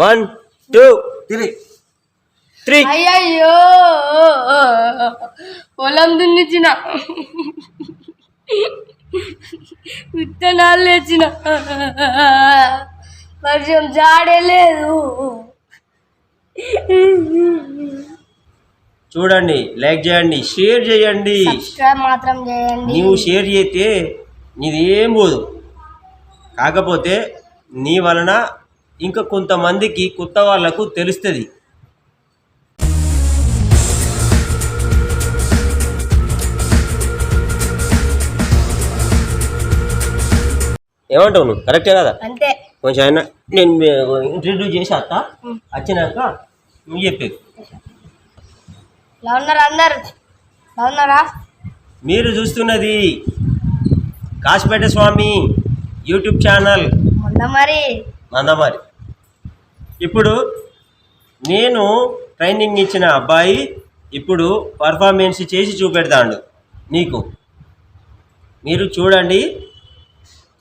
One two తిరిగి three. అయ్యయ్యో. పొలం దున్నిచ్చిన. విత్తనాలు లేచిన వర్షం జాడే లేదు. చూడండి లైక్ చేయండి షేర్ చేయండి. సబ్స్క్రైబ్ మాత్రం చేయండి. నీవు షేర్ చేస్తే నీది ఏం పోదు. కాకపోతే నీ వలన ఇంకా కొంతమందికి కొత్త వాళ్ళకు తెలుస్తుంది. ఏమంటావు నువ్వు? కరెక్టే కదా? అంతే. కొంచెం అయినా నేను ఇంట్రడ్యూస్ చేసి అత్త. వచ్చినాక నువ్వు చెప్పేది. ఉన్నారు అందరు? మీరు చూస్తున్నది కాసిపేట స్వామి యూట్యూబ్ ఛానల్. మొన్న మరి మందమారి. ఇప్పుడు నేను ట్రైనింగ్ ఇచ్చిన అబ్బాయి ఇప్పుడు పర్ఫార్మెన్స్ చేసి చూపెడతాడు. నీకు. మీరు చూడండి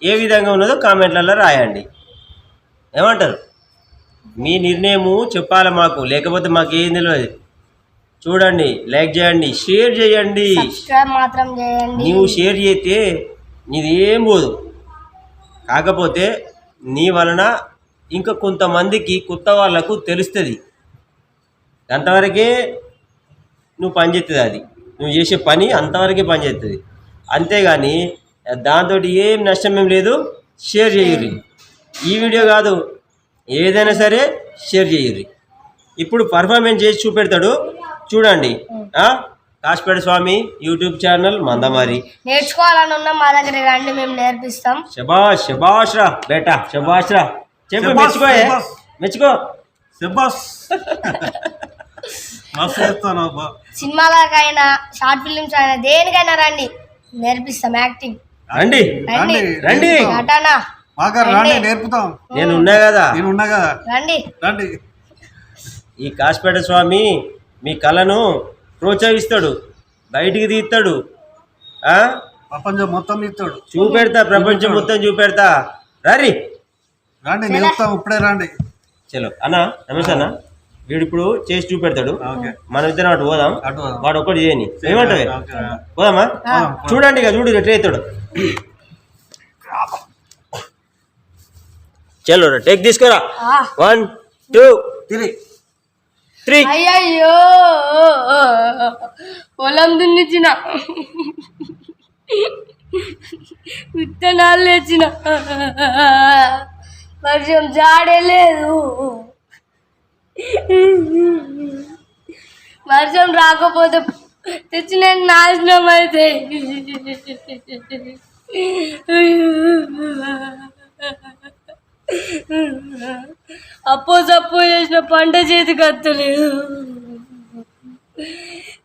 ఏ విధంగా ఉన్నదో కామెంట్లలో రాయండి. ఏమంటారు? మీ నిర్ణయము చెప్పాలి మాకు? లేకపోతే మాకు ఏం తెలియదు చూడండి లైక్ చేయండి షేర్ చేయండి. సబ్స్క్రైబ్ మాత్రం చేయండి. నీవు షేర్ చేస్తే నీది ఏం పోదు. కాకపోతే నీ వలన ఇంకా కొంతమందికి కొత్త వాళ్ళకు తెలుస్తుంది. అంతవరకే నువ్వు పనిచేస్తుంది అది. నువ్వు చేసే పని అంతవరకే పనిచేస్తుంది అంతేగాని దాంతో ఏం నష్టం ఏం లేదు షేర్ చేయర్రి. ఈ వీడియో కాదు ఏదైనా సరే షేర్ చేయర్రి. ఇప్పుడు పర్ఫార్మెన్స్ చేసి చూపెడతాడు. చూడండి. ఆ? Kasipeta Swamy YouTube channel Mandamarri. నేర్చుకోవాలని ఉన్నా మా దగ్గర రండి మేము నేర్పిస్తాం. శబాష్ శబాష్ రా బేటా శబాష్ రా. చెప్పు మెచ్చుకో. మెచ్చుకో. శబాస్ సినిమాలకైనా షార్ట్ ఫిలిమ్స్ అయినా దేనికైనా రండి. నేర్పిస్తాం యాక్టింగ్. రండి. రండి. రండి. నటన? మాకు రండి నేర్పుతాం. నేను ఉన్నా కదా? నేను ఉన్నా కదా? రండి. రండి. ఈ కాసిపేట స్వామి మీ కళను ప్రోత్సహిస్తాడు. బయటికి తీస్తాడు. ఆ? ప్రపంచం మొత్తం ఇస్తాడు చూపెడతా ప్రపంచం మొత్తం చూపెడతా. రండి రండి నేర్పుతాం ఇప్పుడే రండి. చలో. అన్న రమేష్ అన్న. వీడు ఇప్పుడు చేసి చూపెడతాడు. ఓకే. మనం ఇద్దరం అటు పోదాం. వాడు ఒక్కటి చేయని. ఏమంటావు. పోదామా? చూడండి ఇక చూడు ఎట్లా అవుతాడు చలో టేక్ తీసుకోరా. వన్ టూ తిరిగి త్రీ. అయ్యయ్యో. పొలం దున్నిచ్చిన. విత్తనాలు లేచిన. వర్షం జాడలేదు. వర్షం రాకపోతే తెచ్చిన నాశనం అయితే. అప్పో సప్పో చేసిన పంట చేతికి వస్తలేదు.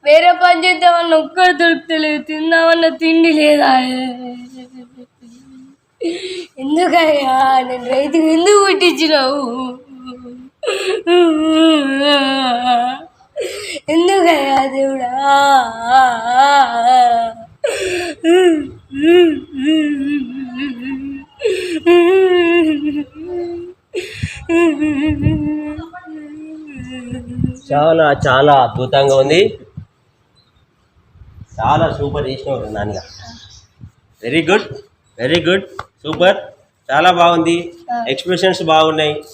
వేరే పని చేద్దామన్నా ఒక్కరు దొరుకుతలేదు. తిందామన్నా తిండి లేదా? ఎందుకయ్యా? నేను రైతుకు ఎందుకు పుట్టించినావు? ఎందుకయ్యా దేవుడా? చాలా చాలా అద్భుతంగా ఉంది. చాలా సూపర్ చేసినావు నాన్నగా very good very good super. చాలా బాగుంది. ఎక్స్ప్రెషన్స్ బాగున్నాయి.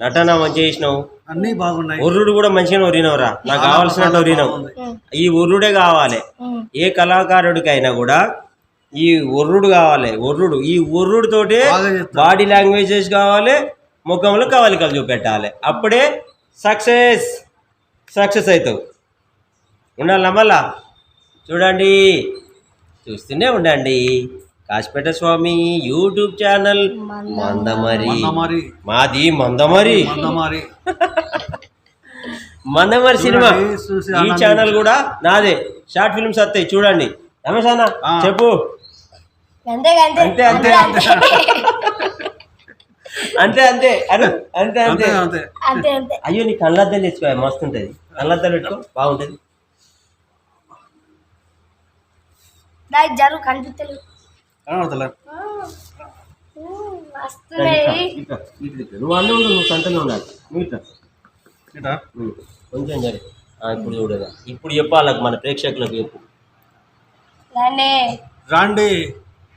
నటన మంచిగా చేసినావు. అన్నీ బాగున్నాయి. ఉర్రుడు కూడా మంచిగా ఒరినవురా నాకు కావాల్సినట్టు ఒరినావు ఈ ఉర్రుడే కావాలి. ఏ కళాకారుడికైనా కూడా ఈ ఒర్రుడు కావాలి. ఒర్రుడు ఈ ఒర్రుడు తోటే. బాడీ లాంగ్వేజెస్ కావాలి. ముఖంలో కవలికలు చూపెట్టాలి. అప్పుడే సక్సెస్. సక్సెస్ అవుతావు. ఉండాలా మళ్ళా? చూడండి. చూస్తూనే ఉండండి. Kasipeta Swamy YouTube channel Mandamarri. Mandamarri. మాది మందమరి. మందమారి. మందమరి సినిమా. ఈ. ఛానల్ కూడా నాదే. షార్ట్ ఫిల్మ్స్ వస్తాయి చూడండి. రమేష్ అన్న. చెప్పు. అంతే అంతే. అంతే అంతే. అంతే అంతే. అంతే అంతే. అంతే అంతే. అంతే అంతే. అయ్యో నీ కళ్ళద్దాలు తెచ్చుకో మస్తు ఉంటుంది కళ్ళద్దాలు పెట్టుకో బాగుంటుంది. జరుగు కనిపించలేదు కొంచెం సరే ఇప్పుడు చూడదా ఇప్పుడు చెప్పాలకు మన ప్రేక్షకులకు చెప్పు. రాండి.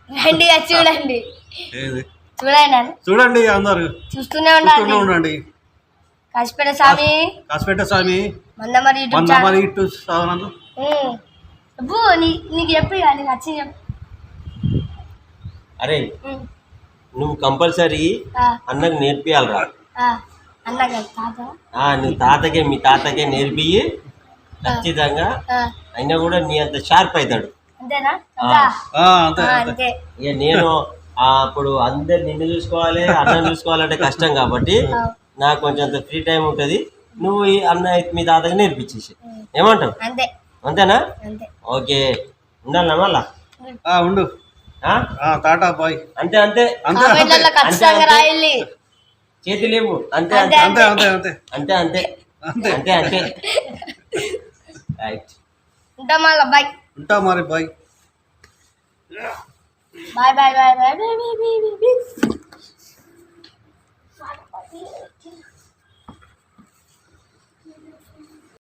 రండి చూడండి. చూడండి. అందరు. చూస్తూనే ఉండాలి ఉండండి. కాసిపేట స్వామి. కాసిపేట స్వామి. మందమరి మందమరి ఇటు సాధనందు నీకు చెప్పి కానీ నచ్చింది చెప్పు. అరే. నువ్వు కంపల్సరీ అన్నకు నేర్పియాలరా. ఆ. అన్న కదా తాత? ఆ, నీ తాతకే మీ తాతకే నేర్పి ఖచ్చితంగా ఆ, అయినా కూడా నీ అంత షార్ప్ అవుతాడు. ఇక నేను అప్పుడు అందరు నిన్ను చూసుకోవాలి అన్నం చూసుకోవాలంటే కష్టం కాబట్టి. నాకు కొంచెం ఫ్రీ టైం ఉంటుంది. నువ్వు ఈ అన్న మీ తాతకి నేర్పించేసి. ఏమంటావు? అంతే. అంతేనా? అంతే. ఓకే. ఉండాలన్నా మళ్ళా? ఆ, ఉండు. Tata bye. అంతే అంతే. చేతి లేవు. అంతే అంతే అంతే. అంతే. అంతే అంతే. అంతే అంతే. అంతే. ఉంటా మళ్ళీ బాయ్. ఉంటా మరి bye bye bye bye bye. Bye bye bye bye.